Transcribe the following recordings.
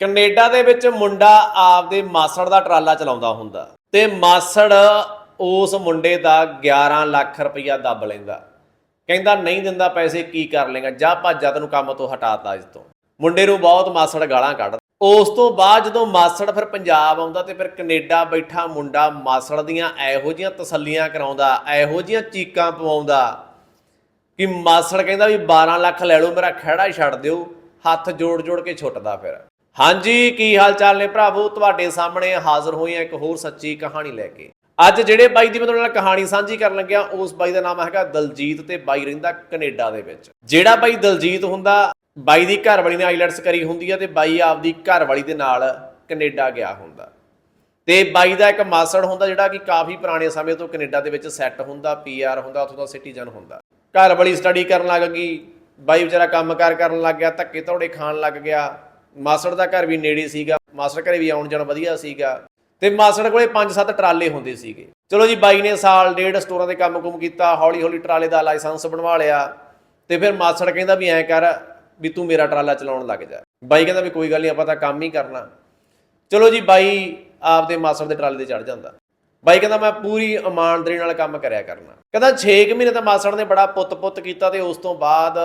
Canada ਦੇ ਵਿੱਚ ਮੁੰਡਾ ਆਪਦੇ ਮਾਸੜ ਦਾ ਟਰਾਲਾ ਚਲਾਉਂਦਾ ਹੁੰਦਾ ਤੇ ਮਾਸੜ ਉਸ ਮੁੰਡੇ ਦਾ 11 ਲੱਖ ਰੁਪਈਆ ਦੱਬ ਲੈਂਦਾ। ਕਹਿੰਦਾ, ਨਹੀਂ ਦਿੰਦਾ ਪੈਸੇ, ਕੀ ਕਰ ਲੇਗਾ ਜਾ ਭੱਜਾ ਤੈਨੂੰ ਕੰਮ ਤੋਂ ਹਟਾਤਾ ਅੱਜ ਤੋਂ। ਮੁੰਡੇ ਨੂੰ ਬਹੁਤ ਮਾਸੜ ਗਾਲਾਂ ਕੱਢ ਉਸ ਤੋਂ ਬਾਅਦ ਜਦੋਂ ਮਾਸੜ ਫਿਰ ਪੰਜਾਬ ਆਉਂਦਾ ਤੇ ਫਿਰ ਕੈਨੇਡਾ ਬੈਠਾ ਮੁੰਡਾ ਮਾਸੜ ਦੀਆਂ ਇਹੋ ਜੀਆਂ ਤਸੱਲੀਆਂ ਕਰਾਉਂਦਾ, ਇਹੋ ਜੀਆਂ ਚੀਕਾਂ ਪਵਾਉਂਦਾ ਕਿ ਮਾਸੜ ਕਹਿੰਦਾ ਵੀ 12 ਲੱਖ ਲੈ ਲਓ, ਮੇਰਾ ਖਹਿੜਾ ਹੀ ਛੱਡ ਦਿਓ, ਹੱਥ ਜੋੜ ਜੋੜ ਕੇ ਛੁੱਟਦਾ ਫਿਰ। ਹਾਂਜੀ, ਕੀ ਹਾਲ ਚਾਲ ਨੇ ਭਰਾਵੋ? ਤੁਹਾਡੇ ਸਾਹਮਣੇ ਹਾਜ਼ਰ ਹੋਏ ਆ ਇੱਕ ਹੋਰ ਸੱਚੀ ਕਹਾਣੀ ਲੈ ਕੇ। ਅੱਜ ਜਿਹੜੇ ਬਾਈ ਦੀ ਮੈਂ ਤੁਹਾਡੇ ਨਾਲ ਕਹਾਣੀ ਸਾਂਝੀ ਕਰਨ ਲੱਗਿਆ, ਉਸ ਬਾਈ ਦਾ ਨਾਮ ਹੈਗਾ ਦਲਜੀਤ ਤੇ ਬਾਈ ਰਹਿੰਦਾ ਕੈਨੇਡਾ ਦੇ ਵਿੱਚ। ਜਿਹੜਾ ਬਾਈ ਦਲਜੀਤ ਹੁੰਦਾ, ਬਾਈ ਦੀ ਘਰਵਾਲੀ ਨੇ ਆਈਲੈਟਸ ਕਰੀ ਹੁੰਦੀ ਆ ਤੇ ਬਾਈ ਆਪਦੀ ਘਰਵਾਲੀ ਦੇ ਨਾਲ ਕੈਨੇਡਾ ਗਿਆ ਹੁੰਦਾ। ਤੇ ਬਾਈ ਦਾ ਇੱਕ ਮਾਸੜ ਹੁੰਦਾ ਜਿਹੜਾ ਕਿ ਕਾਫੀ ਪੁਰਾਣੇ ਸਮੇਂ ਤੋਂ ਕੈਨੇਡਾ ਦੇ ਵਿੱਚ ਸੈੱਟ ਹੁੰਦਾ ਪੀਆਰ ਹੁੰਦਾ, ਉੱਥੋਂ ਦਾ ਸਿਟੀਜ਼ਨ ਹੁੰਦਾ। ਘਰ ਵਾਲੀ ਸਟੱਡੀ ਕਰਨ ਲੱਗ ਗਈ, ਬਾਈ ਵਿਚਾਰਾ ਕੰਮਕਾਰ ਕਰਨ ਲੱਗ ਗਿਆ ਧੱਕੇ ਧੌੜੇ ਖਾਣ ਲੱਗ ਗਿਆ ਮਾਸੜ ਦਾ ਘਰ ਵੀ ਨੇੜੇ ਸੀਗਾ, ਮਾਸੜ ਘਰੇ ਵੀ ਆਉਣ ਜਾਣ ਵਧੀਆ ਸੀਗਾ ਤੇ ਮਾਸੜ ਕੋਲੇ 5-7 ਟਰਾਲੇ ਹੁੰਦੇ ਸੀਗੇ। ਚਲੋ ਜੀ, ਬਾਈ ਨੇ ਸਾਲ ਡੇਢ ਸਟੋਰਾਂ ਦੇ ਕੰਮ-ਕੁਮ ਕੀਤਾ ਹੌਲੀ ਹੌਲੀ ਟਰਾਲੇ ਦਾ ਲਾਇਸੈਂਸ ਬਣਵਾ ਲਿਆ ਤੇ ਫਿਰ ਮਾਸੜ ਕਹਿੰਦਾ ਵੀ ਐਂ ਕਰ ਵੀ ਤੂੰ ਮੇਰਾ ਟਰਾਲਾ ਚਲਾਉਣ ਲੱਗ ਜਾ। ਬਾਈ ਕਹਿੰਦਾ ਵੀ ਕੋਈ ਗੱਲ ਨਹੀਂ ਆਪਾਂ ਤਾਂ ਕੰਮ ਹੀ ਕਰਨਾ। ਚਲੋ ਜੀ, ਬਾਈ ਆਪਦੇ ਮਾਸੜ ਦੇ ਟਰਾਲੇ ਤੇ ਚੜ ਜਾਂਦਾ। ਬਾਈ ਕਹਿੰਦਾ, ਮੈਂ ਪੂਰੀ ਇਮਾਨਦਾਰੀ ਨਾਲ ਕੰਮ ਕਰਿਆ ਕਰਨਾ। ਕਹਿੰਦਾ 6 ਮਹੀਨੇ ਤਾਂ ਮਾਸੜ ਨੇ ਬੜਾ ਪੁੱਤ-ਪੁੱਤ ਕੀਤਾ ਤੇ ਉਸ ਤੋਂ ਬਾਅਦ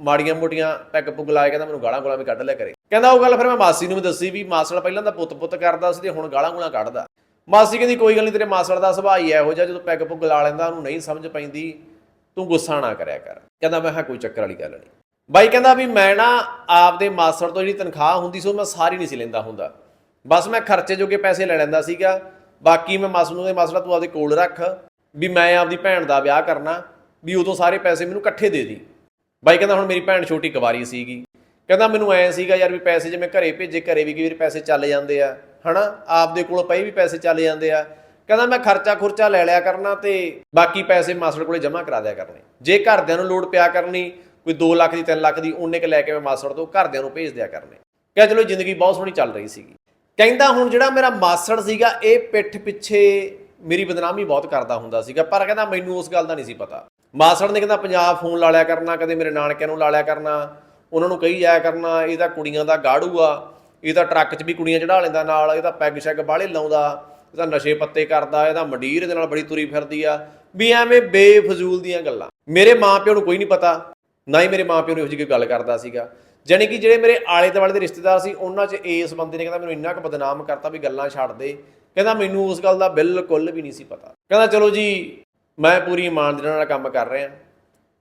ਮਾੜੀਆਂ ਮੋਟੀਆਂ ਪੈਗ ਪੁੱਗ ਲਾਏ, ਕਹਿੰਦਾ ਮੈਨੂੰ ਗਾਲਾਂ ਗੋਲਾਂ ਵੀ ਕੱਢ ਲਿਆ ਕਰੇ। ਕਹਿੰਦਾ ਉਹ ਗੱਲ ਫਿਰ ਮੈਂ ਮਾਸੀ ਨੂੰ ਵੀ ਦੱਸੀ ਵੀ ਮਾਸੜ ਪਹਿਲਾਂ ਤਾਂ ਪੁੱਤ-ਪੁੱਤ ਕਰਦਾ ਸੀ ਤੇ ਹੁਣ ਗਾਲਾਂ ਗੋਲਾਂ ਕੱਢਦਾ। ਮਾਸੀ ਕਹਿੰਦੀ, ਕੋਈ ਗੱਲ ਨਹੀਂ ਤੇਰੇ ਮਾਸੜ ਦਾ ਸੁਭਾਅ ਹੀ ਇਹੋ ਜਿਹਾ, ਜਦੋਂ ਪੈਗ ਪੁੱਗ ਲਾ ਲੈਂਦਾ, ਉਹਨੂੰ ਨਹੀਂ ਸਮਝ ਪੈਂਦੀ, ਤੂੰ ਗੁੱਸਾ ਨਾ ਕਰਿਆ ਕਰ। ਕਹਿੰਦਾ ਮੈਂ, ਹਾਂ, ਕੋਈ ਚੱਕਰ ਵਾਲੀ ਗੱਲ ਨਹੀਂ ਬਾਈ ਕਹਿੰਦਾ ਵੀ ਮੈਂ ਨਾ ਆਪਦੇ ਮਾਸੜ ਤੋਂ ਜਿਹੜੀ ਤਨਖਾਹ ਹੁੰਦੀ ਸੀ, ਉਹ ਮੈਂ ਸਾਰੀ ਨਹੀਂ ਸੀ ਲੈਂਦਾ ਹੁੰਦਾ। ਬਸ ਮੈਂ ਖਰਚੇ ਜੋਗੇ ਪੈਸੇ ਲੈ ਲੈਂਦਾ ਸੀਗਾ। ਬਾਕੀ ਮੈਂ ਮਾਸੜ ਨੂੰ ਦੇ ਮਾਸੜਾ, ਤੂੰ ਆਪਦੇ ਕੋਲ ਰੱਖ ਵੀ ਮੈਂ ਆਪਦੀ ਭੈਣ ਦਾ ਵਿਆਹ ਕਰਨਾ, ਵੀ ਉਦੋਂ ਸਾਰੇ ਪੈਸੇ ਮੈਨੂੰ ਇਕੱਠੇ ਦੇ ਦੀ। ਬਾਈ ਕਹਿੰਦਾ, ਹੁਣ ਮੇਰੀ ਭੈਣ ਛੋਟੀ ਕੁਵਾਰੀ ਸੀਗੀ ਕਹਿੰਦਾ ਮੈਨੂੰ ਐ ਸੀਗਾ ਯਾਰ ਵੀ ਪੈਸੇ ਜੇ ਮੈਂ ਘਰੇ ਭੇਜੇ, ਘਰੇ ਵੀ ਕਈ ਵਾਰੀ ਪੈਸੇ ਚੱਲ ਜਾਂਦੇ ਆ, ਹਨਾ? ਆਪਦੇ ਕੋਲ ਪਈ ਵੀ ਪੈਸੇ ਚੱਲ ਜਾਂਦੇ ਆ। ਕਹਿੰਦਾ ਮੈਂ ਖਰਚਾ ਖੁਰਚਾ ਲੈ ਲਿਆ ਕਰਨਾ ਤੇ ਬਾਕੀ ਪੈਸੇ ਮਾਸੜ ਕੋਲੇ ਜਮ੍ਹਾਂ ਕਰਾ ਦਿਆ ਕਰਨੇ। ਜੇ ਘਰਦਿਆਂ ਨੂੰ ਲੋੜ ਪਿਆ ਕਰਨੀ, ਕੋਈ 2 ਲੱਖ ਦੀ 3 ਲੱਖ ਦੀ, ਉਹਨੇ ਕ ਲੈ ਕੇ ਮੈਂ ਮਾਸੜ ਤੋਂ ਘਰਦਿਆਂ ਨੂੰ ਭੇਜ ਦਿਆ ਕਰਨੇ। ਕਹਿੰਦਾ ਚਲੋ ਜ਼ਿੰਦਗੀ ਬਹੁਤ ਸੋਹਣੀ ਚੱਲ ਰਹੀ ਸੀਗੀ। ਕਹਿੰਦਾ ਹੁਣ ਜਿਹੜਾ ਮੇਰਾ ਮਾਸੜ ਸੀਗਾ, ਇਹ ਪਿੱਠ ਪਿੱਛੇ ਮੇਰੀ ਬਦਨਾਮੀ ਬਹੁਤ ਕਰਦਾ ਹੁੰਦਾ ਸੀਗਾ, ਪਰ ਕਹਿੰਦਾ ਮੈਨੂੰ ਉਸ ਗੱਲ ਦਾ ਨਹੀਂ ਸੀ ਪਤਾ। ਮਾਸੜ ਨੇ ਕਹਿੰਦਾ, ਪੰਜਾਬ ਫੋਨ ਲਾ ਲਿਆ ਕਰਨਾ, ਕਦੇ ਮੇਰੇ ਨਾਨਕਿਆਂ ਨੂੰ ਲਾ ਲਿਆ ਕਰਨਾ ਉਹਨਾਂ ਨੂੰ ਕਹੀ ਜਾਇਆ ਕਰਨਾ, ਇਹ ਤਾਂ ਕੁੜੀਆਂ ਦਾ ਗਾੜੂ ਆ ਇਹ ਤਾਂ ਟਰੱਕ 'ਚ ਵੀ ਕੁੜੀਆਂ ਚੜਾ ਲੈਂਦਾ ਨਾਲ ਇਹਦਾ ਪੈਗ ਸ਼ੈਗ ਬਾਹਲੇ ਲਾਉਂਦਾ ਇਹਦਾ ਨਸ਼ੇ ਪੱਤੇ ਕਰਦਾ ਇਹਦਾ ਮੰਡੀਰ ਦੇ ਨਾਲ ਬੜੀ ਤੁਰੀ ਫਿਰਦੀ ਆ, ਵੀ ਐਵੇਂ ਬੇਫਜ਼ੂਲ ਦੀਆਂ ਗੱਲਾਂ। ਮੇਰੇ ਮਾਪਿਓ ਨੂੰ ਕੋਈ ਨਹੀਂ ਪਤਾ, ਨਾ ਹੀ ਮੇਰੇ ਮਾਪਿਓ ਨੂੰ ਇਹੋ ਜਿਹੀ ਕੋਈ ਗੱਲ ਕਰਦਾ ਸੀਗਾ। ਜਾਣੀ ਕਿ ਜਿਹੜੇ ਮੇਰੇ ਆਲੇ ਦੁਆਲੇ ਦੇ ਰਿਸ਼ਤੇਦਾਰ ਸੀ, ਉਹਨਾਂ 'ਚ ਇਸ ਬੰਦੇ ਨੇ ਕਹਿੰਦਾ, ਮੈਨੂੰ ਇੰਨਾ ਕੁ ਬਦਨਾਮ ਕਰਤਾ ਵੀ ਗੱਲਾਂ ਛੱਡ ਦੇ। ਕਹਿੰਦਾ, ਮੈਨੂੰ ਉਸ ਗੱਲ ਦਾ ਬਿਲਕੁਲ ਵੀ ਨਹੀਂ ਸੀ ਪਤਾ। ਕਹਿੰਦਾ, ਚਲੋ ਜੀ, ਮੈਂ ਪੂਰੀ ਇਮਾਨਦਾਰੀ ਨਾਲ ਕੰਮ ਕਰ ਰਿਹਾ।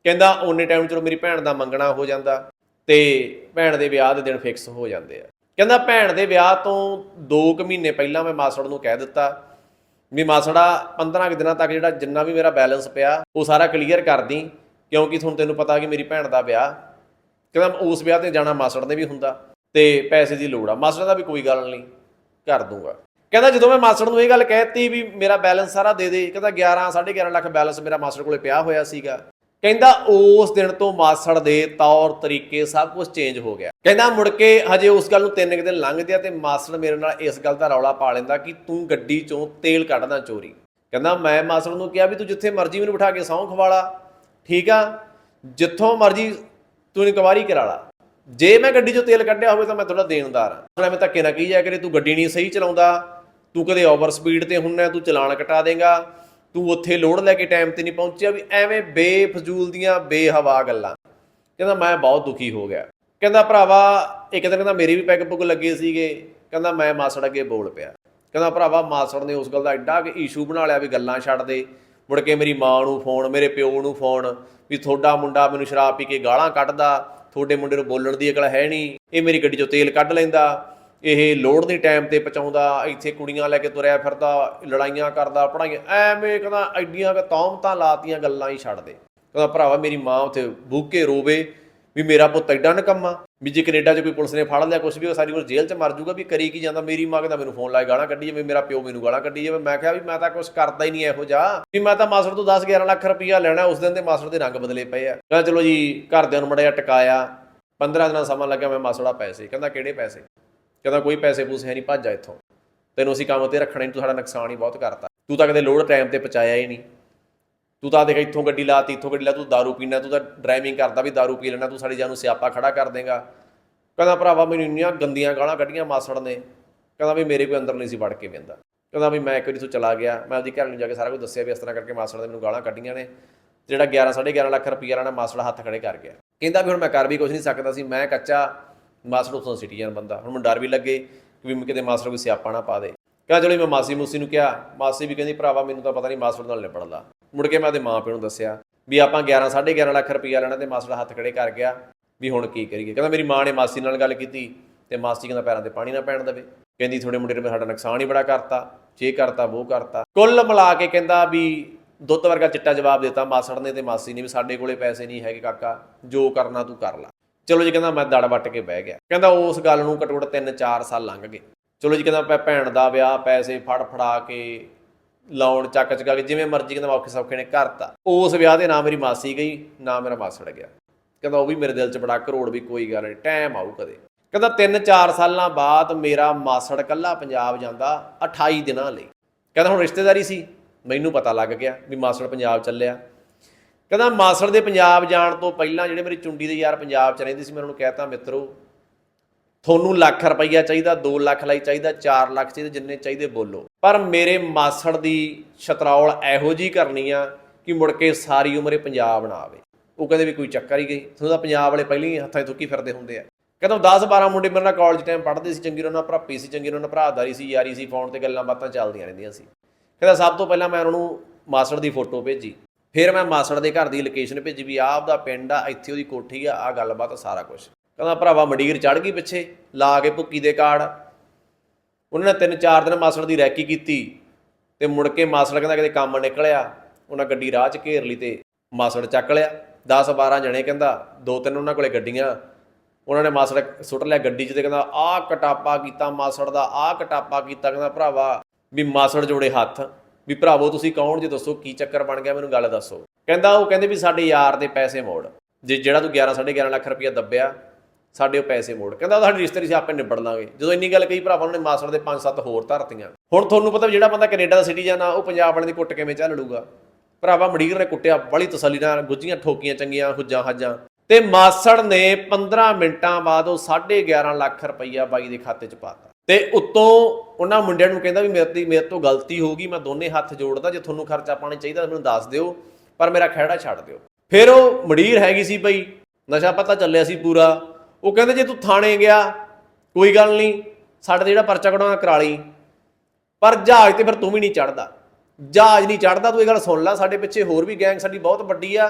ਕਹਿੰਦਾ, ਓਨੇ ਟਾਈਮ ਚਲੋ ਮੇਰੀ ਭੈਣ ਦਾ ਮੰਗਣਾ ਹੋ ਜਾਂਦਾ। ਤੇ ਭੈਣ ਦੇ ਵਿਆਹ ਦੇ ਦਿਨ ਫਿਕਸ ਹੋ ਜਾਂਦੇ ਆ। ਕਹਿੰਦਾ ਭੈਣ ਦੇ ਵਿਆਹ ਤੋਂ 2 ਕੁ ਮਹੀਨੇ ਪਹਿਲਾਂ ਮੈਂ ਮਾਸੜ ਨੂੰ ਕਹਿ ਦਿੱਤਾ ਵੀ ਮਾਸੜਾ 15 ਕੁ ਦਿਨਾਂ ਤੱਕ ਜਿਹੜਾ ਜਿੰਨਾ ਵੀ ਮੇਰਾ ਬੈਲੈਂਸ ਪਿਆ, ਉਹ ਸਾਰਾ ਕਲੀਅਰ ਕਰ ਦੀ, ਕਿਉਂਕਿ ਤੁਹਾਨੂੰ ਤੈਨੂੰ ਪਤਾ ਕਿ ਮੇਰੀ ਭੈਣ ਦਾ ਵਿਆਹ, ਕਹਿੰਦਾ ਉਸ ਵਿਆਹ ਤੇ ਜਾਣਾ ਮਾਸੜ ਨੇ ਵੀ ਹੁੰਦਾ ਤੇ ਪੈਸੇ ਦੀ ਲੋੜ ਆ। ਮਾਸੜ ਦਾ ਵੀ ਕੋਈ ਗੱਲ ਨਹੀਂ, ਕਰ ਦੂੰਗਾ। ਕਹਿੰਦਾ ਜਦੋਂ ਮੈਂ ਮਾਸੜ ਨੂੰ ਇਹ ਗੱਲ ਕਹਿਤੀ ਵੀ ਮੇਰਾ ਬੈਲੈਂਸ ਸਾਰਾ ਦੇ ਦੇ, ਕਹਿੰਦਾ 11 11.5 ਲੱਖ ਬੈਲੈਂਸ ਮੇਰਾ ਮਾਸੜ ਕੋਲੇ ਪਿਆ ਹੋਇਆ ਸੀਗਾ। ਕਹਿੰਦਾ ਉਸ ਦਿਨ ਤੋਂ ਮਾਸੜ ਦੇ ਤੌਰ ਤਰੀਕੇ ਸਭ ਕੁਝ ਚੇਂਜ ਹੋ ਗਿਆ। ਕਹਿੰਦਾ ਮੁੜ ਕੇ ਹਜੇ ਉਸ ਗੱਲ ਨੂੰ ਤਿੰਨ ਕੁ ਦਿਨ ਲੰਘਦੇ ਆ ਤੇ ਮਾਸੜ ਮੇਰੇ ਨਾਲ ਇਸ ਗੱਲ ਦਾ ਰੌਲਾ ਪਾ ਲੈਂਦਾ ਕਿ ਤੂੰ ਗੱਡੀ ਚੋਂ ਤੇਲ ਕੱਢਦਾ ਚੋਰੀ। ਕਹਿੰਦਾ ਮੈਂ ਮਾਸੜ ਨੂੰ ਕਿਹਾ ਵੀ ਤੂੰ ਜਿੱਥੇ ਮਰਜ਼ੀ ਮੈਨੂੰ ਬਿਠਾ ਕੇ ਸਹੁੰ ਖਵਾਲਾ। ਠੀਕ ਆ, ਜਿੱਥੋਂ ਮਰਜ਼ੀ ਤੂੰ ਇਨਕੁਆਰੀ ਕਰਾ ਲਾ। ਜੇ ਮੈਂ ਗੱਡੀ 'ਚੋਂ ਤੇਲ ਕੱਢਿਆ ਹੋਵੇ ਤਾਂ ਮੈਂ ਤੁਹਾਡਾ ਦੇਣਦਾਰ ਹਾਂ ਐਵੇਂ ਧੱਕੇ ਨਾ ਕਹੀ ਜਾ ਕਰੇ, ਤੂੰ ਗੱਡੀ ਨਹੀਂ ਸਹੀ ਚਲਾਉਂਦਾ, ਤੂੰ ਕਦੇ ਓਵਰ ਸਪੀਡ ਤੇ ਹੁੰਨਾ, ਤੂੰ ਚਲਾਨ ਕਟਾ ਦੇਂਗਾ। ਤੂੰ ਉੱਥੇ ਲੋੜ ਲੈ ਕੇ ਟਾਈਮ ਤੇ ਨਹੀਂ ਪਹੁੰਚਿਆ ਵੀ ਐਵੇਂ ਬੇਫਜ਼ੂਲ ਦੀਆਂ ਬੇਹਵਾ ਗੱਲਾਂ। ਕਹਿੰਦਾ, ਮੈਂ ਬਹੁਤ ਦੁਖੀ ਹੋ ਗਿਆ। ਕਹਿੰਦਾ, ਭਰਾਵਾ, ਇੱਕ ਦਿਨ ਕਹਿੰਦਾ ਮੇਰੀ ਵੀ ਪੈਗ ਪੁੱਗ ਲੱਗੇ ਸੀਗੇ। ਕਹਿੰਦਾ, ਮੈਂ ਮਾਸੜ ਅੱਗੇ ਬੋਲ ਪਿਆ। ਕਹਿੰਦਾ, ਭਰਾਵਾ, ਮਾਸੜ ਨੇ ਉਸ ਗੱਲ ਦਾ ਐਡਾ ਕਿ ਇਸ਼ੂ ਬਣਾ ਲਿਆ ਵੀ ਗੱਲਾਂ ਛੱਡ ਦੇ। ਮੁੜ ਕੇ ਮੇਰੀ ਮਾਂ ਨੂੰ ਫੋਨ ਮੇਰੇ ਪਿਓ ਨੂੰ ਫੋਨ ਵੀ ਤੁਹਾਡਾ ਮੁੰਡਾ ਮੈਨੂੰ ਸ਼ਰਾਬ ਪੀ ਕੇ ਗਾਲਾਂ ਕੱਢਦਾ। ਤੁਹਾਡੇ ਮੁੰਡੇ ਨੂੰ ਬੋਲਣ ਦੀ ਅਕਲ ਹੈ ਨਹੀਂ। ਇਹ ਮੇਰੀ ਗੱਡੀ ਚੋਂ ਤੇਲ ਕੱਢ ਲੈਂਦਾ। ਇਹ ਲੋੜ ਨਹੀਂ ਟਾਈਮ ਤੇ ਪਹੁੰਚਾਉਂਦਾ, ਇੱਥੇ ਕੁੜੀਆਂ ਲੈ ਕੇ ਤੁਰਿਆ ਫਿਰਦਾ, ਲੜਾਈਆਂ ਕਰਦਾ ਪੜਾਈਆਂ ਐਵੇਂ ਕਹਿੰਦਾ ਐਡੀਆਂ ਕਿ ਤੌਮਤਾਂ ਲਾਤੀਆਂ, ਗੱਲਾਂ ਹੀ ਛੱਡ ਦੇ। ਕਹਿੰਦਾ, ਭਰਾਵਾ, ਮੇਰੀ ਮਾਂ ਉੱਥੇ ਬੂਕੇ ਰੋਵੇ ਵੀ ਮੇਰਾ ਪੁੱਤ ਐਡਾ ਨਕੰਮਾ, ਵੀ ਜੇ ਕੈਨੇਡਾ 'ਚ ਕੋਈ ਪੁਲਿਸ ਨੇ ਫੜ ਲਿਆ ਕੁਝ ਵੀ, ਉਹ ਸਾਰੀ ਉਮਰ ਜੇਲ੍ਹ 'ਚ ਮਰ ਜਾਊਗਾ ਵੀ ਕਰੀ ਕੀ ਜਾਂਦਾ? ਮੇਰੀ ਮਾਂ ਕਹਿੰਦਾ, ਮੈਨੂੰ ਫੋਨ ਲਾਏ, ਗਾਲਾਂ ਕੱਢੀ ਜਾਵੇ, ਮੇਰਾ ਪਿਓ ਮੈਨੂੰ ਗਾਲਾਂ ਕੱਢੀ ਜਾਵੇ। ਮੈਂ ਕਿਹਾ ਵੀ ਮੈਂ ਤਾਂ ਕੁਝ ਕਰਦਾ ਹੀ ਨਹੀਂ ਇਹੋ ਜਿਹਾ। ਵੀ ਮੈਂ ਤਾਂ ਮਾਸਟਰ ਤੋਂ 10 11 ਲੱਖ ਰੁਪਈਆ ਲੈਣਾ, ਉਸ ਦਿਨ ਦੇ ਮਾਸਟਰ ਦੇ ਰੰਗ ਬਦਲੇ ਪਏ ਆ। ਕਹਿੰਦਾ, ਚਲੋ ਜੀ, ਘਰਦਿਆਂ ਨੂੰ ਮੜਾ ਜਿਹਾ ਟਿਕਾਇਆ 15 ਦਿਨਾਂ ਸਮਾਂ ਲੱਗਿਆ, ਮੈਂ ਮਾਸੜਾ ਪੈਸੇ, ਕਹਿੰਦਾ, ਕਿਹੜੇ ਪੈਸੇ? ਕਹਿੰਦਾ ਕੋਈ ਪੈਸੇ ਪੂਸੇ ਹੈ ਨਹੀਂ ਭੱਜ ਜਾ ਇੱਥੋਂ ਤੈਨੂੰ ਅਸੀਂ ਕੰਮ ਤੇ ਰੱਖਣਾ ਨਹੀਂ ਤੂੰ ਸਾਡਾ ਨੁਕਸਾਨ ਹੀ ਬਹੁਤ ਕਰਤਾ ਤੂੰ ਤਾਂ ਕਦੇ ਲੋਡ ਟਾਈਮ ਤੇ ਪਹੁੰਚਾਇਆ ਹੀ ਨਹੀਂ ਤੂੰ ਤਾਂ ਦੇਖ ਇੱਥੋਂ ਗੱਡੀ ਲਾਤੀ ਇੱਥੋਂ ਗੱਡੀ ਲਾ ਤੂੰ दारू ਪੀਣਾ ਤੂੰ ਤਾਂ ਡਰਾਈਵਿੰਗ ਕਰਦਾ ਵੀ दारू ਪੀ ਲੈਣਾ ਤੂੰ ਸਾਡੀ ਜਾਨ ਨੂੰ ਸਿਆਪਾ ਖੜਾ ਕਰ ਦੇਗਾ ਕਹਿੰਦਾ ਭਰਾਵਾ ਮੈਨੂੰ ਇੰਨੀਆਂ ਗੰਦੀਆਂ ਗਾਲਾਂ ਕੱਢੀਆਂ ਮਾਸੜ ਨੇ ਕਹਿੰਦਾ ਵੀ ਮੇਰੇ ਕੋਈ ਅੰਦਰ ਨਹੀਂ ਸੀ ਵੜ ਕੇ ਵੇਂਦਾ ਕਹਿੰਦਾ ਵੀ ਮੈਂ ਇੱਕ ਵਾਰੀ ਤੋਂ ਚਲਾ ਗਿਆ ਮੈਂ ਆਪਦੀ ਘਰ ਨੂੰ ਜਾ ਕੇ ਸਾਰਾ ਕੁਝ ਦੱਸਿਆ ਵੀ ਇਸ ਤਰ੍ਹਾਂ ਕਰਕੇ ਮਾਸੜ ਨੇ ਮੈਨੂੰ ਗਾਲਾਂ ਕੱਢੀਆਂ ਨੇ ਜਿਹੜਾ 11 11.5 ਲੱਖ ਰੁਪਈਆ ਵਾਲਾ ਮਾਸੜ ਹੱਥ ਖੜੇ ਕਰ ਗਿਆ ਕਹਿੰਦਾ ਵੀ ਹੁਣ ਮੈਂ ਕਰ ਵੀ ਕੁਝ ਨਹੀਂ ਸਕਦਾ ਸੀ ਮੈਂ ਕੱਚਾ ਮਾਸੜ ਉਥੋਂ ਸਿਟੀਜ਼ਨ ਬੰਦਾ। ਹੁਣ ਮੈਨੂੰ ਡਰ ਵੀ ਲੱਗੇ ਕਿ ਵੀ ਕਿਤੇ ਮਾਸਟਰ ਕੋਈ ਸਿਆਪਾ ਨਾ ਪਾ ਦੇ। ਕਹਿੰਦਾ ਚਲੋ ਮੈਂ ਮਾਸੀ ਮੂਸੀ ਨੂੰ ਕਿਹਾ। ਮਾਸੀ ਵੀ ਕਹਿੰਦੀ, ਭਰਾਵਾ, ਮੈਨੂੰ ਤਾਂ ਪਤਾ ਨਹੀਂ ਮਾਸਟਰ ਨਾਲ ਨਿਬੜਦਾ। ਮੁੜ ਕੇ ਮੈਂ ਉਹਦੇ ਮਾਂ ਪਿਓ ਨੂੰ ਦੱਸਿਆ ਵੀ ਆਪਾਂ 11 11.5 ਲੱਖ ਰੁਪਈਆ ਲੈਣਾ ਤੇ ਮਾਸਟਰ ਹੱਥ ਖੜੇ ਕਰ ਗਿਆ ਵੀ ਹੁਣ ਕੀ ਕਰੀਏ। ਕਹਿੰਦਾ, ਮੇਰੀ ਮਾਂ ਨੇ ਮਾਸੀ ਨਾਲ ਗੱਲ ਕੀਤੀ ਤੇ ਮਾਸੀ ਕਹਿੰਦਾ ਪੈਰਾਂ ਤੇ ਪਾਣੀ ਨਾ ਪੈਣ ਦੇਵੇ। ਕਹਿੰਦੀ ਥੋੜੇ ਮੁੰਡੇ ਨੇ ਸਾਡਾ ਨੁਕਸਾਨ ਹੀ ਬੜਾ ਕਰਤਾ। ਜੇ ਕਰਤਾ ਉਹ ਕਰਤਾ। ਕੁੱਲ ਮਿਲਾ ਕੇ ਕਹਿੰਦਾ ਵੀ ਦੁੱਧ ਵਰਗਾ ਚਿੱਟਾ ਜਵਾਬ ਦਿੱਤਾ ਮਾਸੜ ਨੇ ਤੇ ਮਾਸੀ ਨੇ ਵੀ ਸਾਡੇ ਕੋਲੇ ਪੈਸੇ ਨਹੀਂ ਹੈਗੇ, ਕਾਕਾ, ਜੋ ਕਰਨਾ ਤੂੰ ਕਰ ਲੈ। ਚਲੋ ਜੀ ਕਹਿੰਦਾ ਮੈਂ ਦੜ ਵੱਟ ਕੇ ਬਹਿ ਗਿਆ। ਕਹਿੰਦਾ ਉਸ ਗੱਲ ਨੂੰ ਘੱਟੋ ਘੱਟ 3-4 ਸਾਲ ਲੰਘ ਗਏ। ਚਲੋ ਜੀ ਕਹਿੰਦਾ ਮੈਂ ਭੈਣ ਦਾ ਵਿਆਹ ਪੈਸੇ ਫੜ ਫੜਾ ਕੇ ਲਾਉਣ ਚੱਕ ਚਕਾ ਕੇ ਜਿਵੇਂ ਮਰਜ਼ੀ ਕਹਿੰਦਾ ਔਖੇ ਸੌਖੇ ਨੇ ਕਰਤਾ। ਉਸ ਵਿਆਹ ਦੇ ਨਾ ਮੇਰੀ ਮਾਸੀ ਗਈ, ਨਾ ਮੇਰਾ ਮਾਸੜ ਗਿਆ। ਕਹਿੰਦਾ ਉਹ ਵੀ ਮੇਰੇ ਦਿਲ 'ਚ ਬੜਾ ਕਰੋੜ ਵੀ ਕੋਈ ਗੱਲ ਨਹੀਂ ਟਾਈਮ ਆਊ ਕਦੇ। ਕਹਿੰਦਾ 3-4 ਸਾਲਾਂ ਬਾਅਦ ਮੇਰਾ ਮਾਸੜ ਕੱਲਾ ਪੰਜਾਬ ਜਾਂਦਾ 28 ਦਿਨਾਂ ਲਈ। ਕਹਿੰਦਾ ਹੁਣ ਰਿਸ਼ਤੇਦਾਰੀ ਸੀ, ਮੈਨੂੰ ਪਤਾ ਲੱਗ ਗਿਆ ਵੀ ਮਾਸੜ ਪੰਜਾਬ ਚੱਲਿਆ। ਕਹਿੰਦਾ ਮਾਸੜ ਦੇ ਪੰਜਾਬ ਜਾਣ ਤੋਂ ਪਹਿਲਾਂ ਜਿਹੜੇ ਮੇਰੀ ਚੁੰਡੀ ਦੇ ਯਾਰ ਪੰਜਾਬ ਚ ਰਹਿੰਦੇ ਸੀ, ਮੈਂ ਉਹਨਾਂ ਨੂੰ ਕਹਿਤਾ, ਮਿੱਤਰੋ, ਤੁਹਾਨੂੰ ਲੱਖ ਰੁਪਈਆ ਚਾਹੀਦਾ 2 ਲੱਖ ਲਈ ਚਾਹੀਦਾ 4 ਲੱਖ ਚਾਹੀਦਾ, ਜਿੰਨੇ ਚਾਹੀਦੇ ਬੋਲੋ। ਪਰ ਮੇਰੇ ਮਾਸੜ ਦੀ ਛਤਰੌਲ ਇਹੋ ਜੀ ਕਰਨੀ ਆ ਕਿ ਮੁੜ ਕੇ ਸਾਰੀ ਉਮਰੇ ਪੰਜਾਬ ਨਾ ਆਵੇ। ਉਹ ਕਹਿੰਦੇ ਵੀ ਕੋਈ ਚੱਕਰ ਹੀ ਗਈ ਤੁਹਾਨੂੰ ਤਾਂ ਪੰਜਾਬ ਵਾਲੇ ਪਹਿਲਾਂ ਹੀ ਹੱਥਾਂ 'ਚ ਥੁੱਕੀ ਫਿਰਦੇ ਹੁੰਦੇ ਆ। ਕਹਿੰਦਾ 10 12 ਮੁੰਡੇ ਮੇਰੇ ਨਾਲ ਕਾਲਜ ਟਾਈਮ ਪੜ੍ਹਦੇ ਸੀ, ਚੰਗੀ ਉਹਨਾਂ ਭਰਾਪੀ ਸੀ, ਚੰਗੀ ਉਹਨਾਂ ਭਰਾਦਾਰੀ ਸੀ, ਯਾਰੀ ਸੀ ਫੋਨ ਤੇ ਗੱਲਾਂ ਬਾਤਾਂ ਚੱਲਦੀਆਂ ਰਹਿੰਦੀਆਂ ਸੀ। ਕਹਿੰਦਾ ਸਭ ਤੋਂ ਪਹਿਲਾਂ ਮੈਂ ਉਹਨਾਂ ਨੂੰ ਮਾਸੜ ਦੀ ਫੋਟੋ ਭੇਜੀ। ਫਿਰ ਮੈਂ ਮਾਸੜ ਦੇ ਘਰ ਦੀ ਲੋਕੇਸ਼ਨ ਭੇਜੀ ਵੀ ਆਹ ਆਪਦਾ ਪਿੰਡ ਆ, ਇੱਥੇ ਉਹਦੀ ਕੋਠੀ ਆ ਆ ਗੱਲਬਾਤ ਸਾਰਾ ਕੁਝ ਕਹਿੰਦਾ ਭਰਾਵਾ ਮੰਡੀਰ ਚੜ ਗਈ ਪਿੱਛੇ, ਲਾ ਕੇ ਭੁੱਕੀ ਦੇ ਕਾਰਡ। ਉਹਨਾਂ ਨੇ ਤਿੰਨ ਚਾਰ ਦਿਨ ਮਾਸੜ ਦੀ ਰੈਕੀ ਕੀਤੀ ਤੇ ਮੁੜ ਕੇ ਮਾਸੜ ਕਹਿੰਦਾ ਕਿਤੇ ਕੰਮ ਨਿਕਲਿਆ। ਉਹਨਾਂ ਗੱਡੀ ਰਾਹ 'ਚ ਘੇਰ ਲਈ ਤੇ ਮਾਸੜ ਚੱਕ ਲਿਆ। 10 12 ਜਣੇ ਕਹਿੰਦਾ, ਦੋ ਤਿੰਨ ਉਹਨਾਂ ਕੋਲੇ ਗੱਡੀਆਂ। ਉਹਨਾਂ ਨੇ ਮਾਸੜ ਸੁੱਟ ਲਿਆ ਗੱਡੀ 'ਚ ਤੇ ਕਹਿੰਦਾ, ਆਹ ਕਟਾਪਾ ਕੀਤਾ ਮਾਸੜ ਦਾ, ਆਹ ਕਟਾਪਾ ਕੀਤਾ। ਕਹਿੰਦਾ, ਭਰਾਵਾ, ਵੀ ਮਾਸੜ ਜੋੜੇ ਹੱਥ। ਵੀ ਭਰਾਵੋ, ਤੁਸੀਂ ਕੌਣ? ਜੇ ਦੱਸੋ ਕੀ ਚੱਕਰ ਬਣ ਗਿਆ, ਮੈਨੂੰ ਗੱਲ ਦੱਸੋ। ਕਹਿੰਦਾ ਉਹ ਕਹਿੰਦੇ ਵੀ ਸਾਡੇ ਯਾਰ ਦੇ ਪੈਸੇ ਮੋੜ। ਜੇ ਜਿਹੜਾ ਤੂੰ 11 11.5 ਲੱਖ ਰੁਪਇਆ ਦੱਬਿਆ, ਸਾਡੇ ਉਹ ਪੈਸੇ ਮੋੜ। ਕਹਿੰਦਾ ਉਹ ਸਾਡੇ ਰਿਸ਼ਤੇ ਸੀ, ਆਪੇ ਨਿਬੜ ਲਾਂਗੇ। ਜਦੋਂ ਇੰਨੀ ਗੱਲ ਕਹੀ ਭਰਾਵਾਂ, ਉਹਨਾਂ ਨੇ ਮਾਸੜ ਦੇ 5-7 ਹੋਰ ਧਰਤੀਆਂ। ਹੁਣ ਤੁਹਾਨੂੰ ਪਤਾ ਵੀ ਜਿਹੜਾ ਬੰਦਾ ਕੈਨੇਡਾ ਦਾ ਸਿਟੀਜ਼ਨ ਆ ਉਹ ਪੰਜਾਬ ਵਾਲਿਆਂ ਦੀ ਕੁੱਟ ਕਿਵੇਂ ਚੱਲ ਲੂਗਾ ਭਰਾਵਾ ਮੜੀਰ ਨੇ ਕੁੱਟਿਆ ਬੜੀ ਤਸੱਲੀ ਨਾਲ ਗੁੱਜੀਆਂ ਠੋਕੀਆਂ, ਚੰਗੀਆਂ, ਹੁੱਜਾਂ, ਹਾਜਾਂ। ਤੇ ਮਾਸੜ ਨੇ 15 ਮਿੰਟਾਂ ਬਾਅਦ ਉਹ 11.5 ਲੱਖ ਰੁਪਈਆ ਬਾਈ ਦੇ ਖਾਤੇ 'ਚ ਪਾਤਾ ਤੇ ਉੱਤੋਂ ਉਹਨਾਂ ਮੁੰਡਿਆਂ ਨੂੰ ਕਹਿੰਦਾ ਵੀ ਮੇਰੇ ਤੇ ਮੇਰੇ ਤੋਂ ਗਲਤੀ ਹੋ ਗਈ, ਮੈਂ ਦੋਨੇ ਹੱਥ ਜੋੜਦਾ, ਜੇ ਤੁਹਾਨੂੰ ਖਰਚਾ ਪਾਣੀ ਚਾਹੀਦਾ ਮੈਨੂੰ ਦੱਸ ਦਿਓ, ਪਰ ਮੇਰਾ ਖਹਿੜਾ ਛੱਡ ਦਿਓ। ਫਿਰ ਉਹ ਮੜੀਰ ਹੈਗੀ ਸੀ ਬਈ, ਨਸ਼ਾ ਪਤਾ ਚੱਲਿਆ ਸੀ ਪੂਰਾ। ਉਹ ਕਹਿੰਦੇ, ਜੇ ਤੂੰ ਥਾਣੇ ਗਿਆ, ਕੋਈ ਗੱਲ ਨਹੀਂ, ਸਾਡਾ ਤੇ ਜਿਹੜਾ ਪਰਚਾ ਕਢਾਉਣਾ ਕਰਾ ਲਈ। ਪਰ ਜਹਾਜ਼ ਤੇ ਫਿਰ ਤੂੰ ਵੀ ਨਹੀਂ ਚੜਦਾ ਜਹਾਜ਼ ਨਹੀਂ ਚੜਦਾ ਤੂੰ ਇਹ ਗੱਲ ਸੁਣ ਲੈ, ਸਾਡੇ ਪਿੱਛੇ ਹੋਰ ਵੀ ਗੈਂਗ ਸਾਡੀ ਬਹੁਤ ਵੱਡੀ ਆ।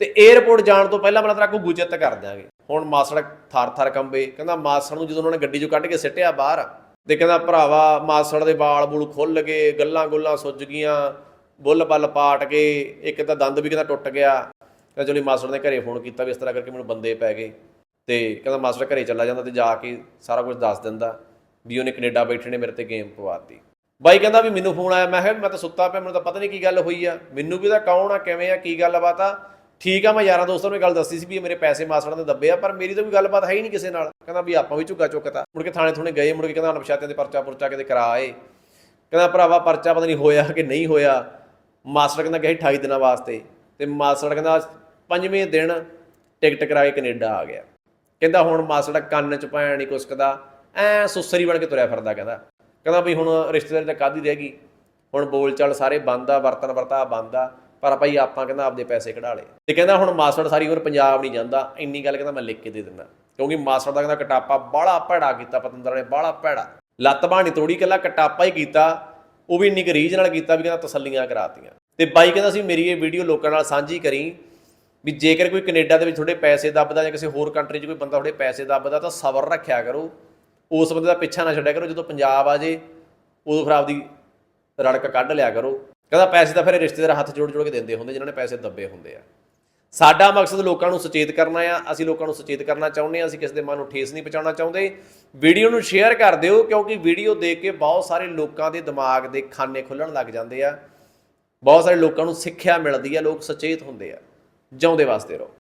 ਤੇ 에어ਪੋਰਟ ਜਾਣ ਤੋਂ ਪਹਿਲਾਂ ਮੈਂ ਤੇਰਾ ਕੋਈ ਗੁਜਤ ਕਰ ਦਿਆਂਗੇ। ਹੁਣ ਮਾਸੜ ਥਰ ਥਰ ਕੰਬੇ, ਕਹਿੰਦਾ ਮਾਸੜ ਨੂੰ ਜਦੋਂ ਉਹਨਾਂ ਨੇ ਗੱਡੀ ਚੋਂ ਕੱਢ ਕੇ ਸਿੱਟਿਆ ਬਾਹਰ, ਤੇ ਕਹਿੰਦਾ ਭਰਾਵਾ ਮਾਸੜ ਦੇ ਵਾਲ ਬੂਲ ਖੁੱਲ ਗਏ, ਗੱਲਾਂ ਗੁੱਲਾਂ ਸੁੱਜ ਗਈਆਂ, ਬੁੱਲ ਬੱਲ ਪਾਟ ਕੇ, ਇੱਕ ਤਾਂ ਦੰਦ ਵੀ ਕਹਿੰਦਾ ਟੁੱਟ ਗਿਆ। ਕਹਿੰਦਾ ਚਲੋ ਮਾਸੜ ਨੇ ਘਰੇ ਫੋਨ ਕੀਤਾ ਵੀ ਇਸ ਤਰ੍ਹਾਂ ਕਰਕੇ ਮੈਨੂੰ ਬੰਦੇ ਪੈ ਗਏ। ਤੇ ਕਹਿੰਦਾ ਮਾਸਟਰ ਘਰੇ ਚਲਾ ਜਾਂਦਾ ਤੇ ਜਾ ਕੇ ਸਾਰਾ ਕੁਝ ਦੱਸ ਦਿੰਦਾ ਵੀ ਉਹਨੇ ਕੈਨੇਡਾ ਬੈਠੇ ਨੇ ਮੇਰੇ ਤੇ ਗੇਮ ਪਵਾਤੀ। ਬਾਈ ਕਹਿੰਦਾ ਵੀ ਮੈਨੂੰ ਫੋਨ ਆਇਆ, ਮੈਂ ਕਿਹਾ ਵੀ ਮੈਂ ਤਾਂ ਸੁੱਤਾ ਪਿਆ, ਮੈਨੂੰ ਤਾਂ ਪਤਾ ਨਹੀਂ ਕੀ ਗੱਲ ਹੋਈ ਆ। ਮੈਨੂੰ ਵੀ ਤਾਂ ਕੌਣ ਆ, ਕਿਵੇਂ ਆ, ਕੀ ਗੱਲਬਾਤ ਆ? ਠੀਕ ਆ, ਮੈਂ ਯਾਰਾਂ ਦੋਸਤਾਂ ਨੂੰ ਇਹ ਗੱਲ ਦੱਸੀ ਸੀ ਵੀ ਇਹ ਮੇਰੇ ਪੈਸੇ ਮਾਸੜਾਂ ਦੇ ਦੱਬੇ ਆ, ਪਰ ਮੇਰੀ ਤਾਂ ਕੋਈ ਗੱਲਬਾਤ ਹੈ ਹੀ ਨਹੀਂ ਕਿਸੇ ਨਾਲ। ਕਹਿੰਦਾ ਵੀ ਆਪਾਂ ਵੀ ਝੁੱਗਾ ਚੁੱਕਤਾ ਮੁੜ ਕੇ ਥਾਣੇ ਥੁਣੇ ਗਏ, ਮੁੜ ਕੇ ਕਹਿੰਦਾ ਅਣਪਛਾਤਿਆਂ ਦੇ ਪਰਚਾ ਪੁਰਚਾ ਕਿਤੇ ਕਰਾ ਕਹਿੰਦਾ ਭਰਾਵਾ ਪਰਚਾ ਪਤਾ ਨਹੀਂ ਹੋਇਆ ਕਿ ਨਹੀਂ ਹੋਇਆ। ਮਾਸਟਰ ਕਹਿੰਦਾ ਗਏ 28 ਦਿਨਾਂ ਵਾਸਤੇ। ਤੇ ਮਾਸੜ ਕਹਿੰਦਾ ਪੰਜਵੇਂ ਦਿਨ ਟਿਕਟ ਕਰਾ ਕੇ ਕੈਨੇਡਾ ਆ ਗਿਆ। ਕਹਿੰਦਾ ਹੁਣ ਮਾਸੜ ਕੰਨ ਚ ਪਾਇਆ ਨਹੀਂ ਕੁਛ ਕਦਾ ਐ ਸੁਸਰੀ ਬਣ ਕੇ ਤੁਰਿਆ ਫਿਰਦਾ ਕਹਿੰਦਾ। ਕਹਿੰਦਾ ਵੀ ਹੁਣ ਰਿਸ਼ਤੇਦਾਰੀ ਤਾਂ ਕਾਦੀ ਰਹਿ ਗਈ? ਹੁਣ ਬੋਲ ਚਾਲ ਸਾਰੇ ਬੰਦ ਆ ਵਰਤਨ ਵਰਤਾ ਬੰਦ ਆ। ਪਰ ਭਾਈ ਆਪਾਂ ਕਹਿੰਦਾ ਆਪਦੇ ਪੈਸੇ ਕਢਾ ਲਏ। ਤੇ ਕਹਿੰਦਾ ਹੁਣ ਮਾਸੜ ਸਾਰੀ ਉਮਰ ਪੰਜਾਬ ਨਹੀਂ ਜਾਂਦਾ, ਇੰਨੀ ਗੱਲ ਕਹਿੰਦਾ ਮੈਂ ਲਿਖ ਕੇ ਦੇ ਦਿੰਦਾ। ਕਿਉਂਕਿ ਮਾਸੜ ਦਾ ਕਹਿੰਦਾ ਕਟਾਪਾ ਬਾਹਲਾ ਭੈੜਾ ਕੀਤਾ ਪਤੰਦਰ ਨੇ, ਬਾਹਲਾ ਭੈੜਾ। ਲੱਤ ਬਾਣੀ ਤੋੜੀ ਕੱਲਾ ਕਟਾਪਾ ਹੀ ਕੀਤਾ। ਉਹ ਵੀ ਇੰਨੀ ਕੁ ਰੀਝ ਨਾਲ ਕੀਤਾ ਵੀ ਕਹਿੰਦਾ ਤਸੱਲੀਆਂ ਕਰਾਤੀਆਂ। ਤੇ ਬਾਈ ਕਹਿੰਦਾ ਸੀ ਮੇਰੀ ਇਹ ਵੀਡੀਓ ਲੋਕਾਂ ਨਾਲ ਸਾਂਝੀ ਕਰੀ ਵੀ ਜੇਕਰ ਕੋਈ ਕੈਨੇਡਾ ਦੇ ਵਿੱਚ ਤੁਹਾਡੇ ਪੈਸੇ ਦੱਬਦਾ ਜਾਂ ਕਿਸੇ ਹੋਰ ਕੰਟਰੀ 'ਚ ਕੋਈ ਬੰਦਾ ਤੁਹਾਡੇ ਪੈਸੇ ਦੱਬਦਾ ਤਾਂ ਸਬਰ ਰੱਖਿਆ ਕਰੋ। ਉਸ ਬੰਦੇ ਦਾ ਪਿੱਛਾ ਨਾ ਛੱਡਿਆ ਕਰੋ। ਜਦੋਂ ਪੰਜਾਬ ਆ ਜੇ, ਉਦੋਂ ਫਿਰ ਆਪਦੀ ਰੜਕ ਕੱਢ ਲਿਆ ਕਰੋ। ਕਹਿੰਦਾ ਪੈਸੇ ਤਾਂ ਫਿਰ ਰਿਸ਼ਤੇਦਾਰ ਹੱਥ ਜੋੜ ਜੋੜ ਕੇ ਦਿੰਦੇ ਹੁੰਦੇ, ਜਿਨ੍ਹਾਂ ਨੇ ਪੈਸੇ ਦੱਬੇ ਹੁੰਦੇ ਆ। ਸਾਡਾ ਮਕਸਦ ਲੋਕਾਂ ਨੂੰ ਸੁਚੇਤ ਕਰਨਾ ਆ, ਅਸੀਂ ਲੋਕਾਂ ਨੂੰ ਸੁਚੇਤ ਕਰਨਾ ਚਾਹੁੰਦੇ ਆ, ਅਸੀਂ ਕਿਸੇ ਦੇ ਮਨ ਨੂੰ ਠੇਸ ਨਹੀਂ ਪਹੁੰਚਾਉਣਾ ਚਾਹੁੰਦੇ। ਵੀਡੀਓ ਨੂੰ ਸ਼ੇਅਰ ਕਰ ਦਿਓ, ਕਿਉਂਕਿ ਵੀਡੀਓ ਦੇਖ ਕੇ ਬਹੁਤ ਸਾਰੇ ਲੋਕਾਂ ਦੇ ਦਿਮਾਗ ਦੇ ਖਾਨੇ ਖੁੱਲਣ ਲੱਗ ਜਾਂਦੇ ਆ। ਬਹੁਤ ਸਾਰੇ ਲੋਕਾਂ ਨੂੰ ਸਿੱਖਿਆ ਮਿਲਦੀ ਆ, ਲੋਕ ਸੁਚੇਤ ਹੁੰਦੇ ਆ। ਜਿਉਂਦੇ ਵਾਸਤੇ ਰਹੋ।